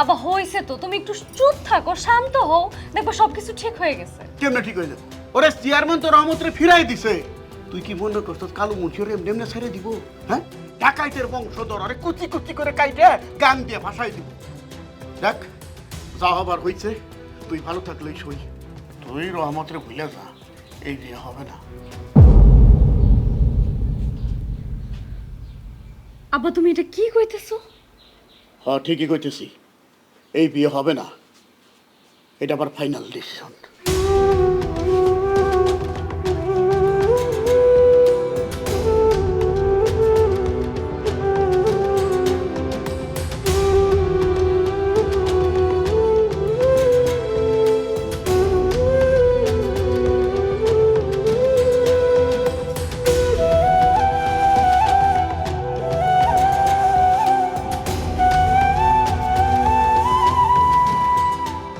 আবার হয়েছে তো তুমি একটু চুপ থাকো শান্ত হও দেখব সবকিছু ঠিক হয়ে গেছে। কেমনে ঠিক হয়ে যাবে ওরে চেয়ারম্যান তো রহমতরে ফিরাই দিছে। তুই কি মনে করছ কালো মুন্সি ওরে এমনি এমনি ছেড়ে দিব? হ্যাঁ? ডাকাইতের বংশধর আরে কুচি কুচি করে কাইটে গান দিয়ে ভাসাই দিব। দেখ যা হবার হইছে তুই ভালো থাকলেই সই। তুই রহমতরে ভুলে যা এই বিয়ে হবে না। আব্বা তুমি এটা কি কইতেছো? হ্যাঁ ঠিকই কইতেছি। এই বিয়ে হবে না। এটা আবার ফাইনাল ডিসিশন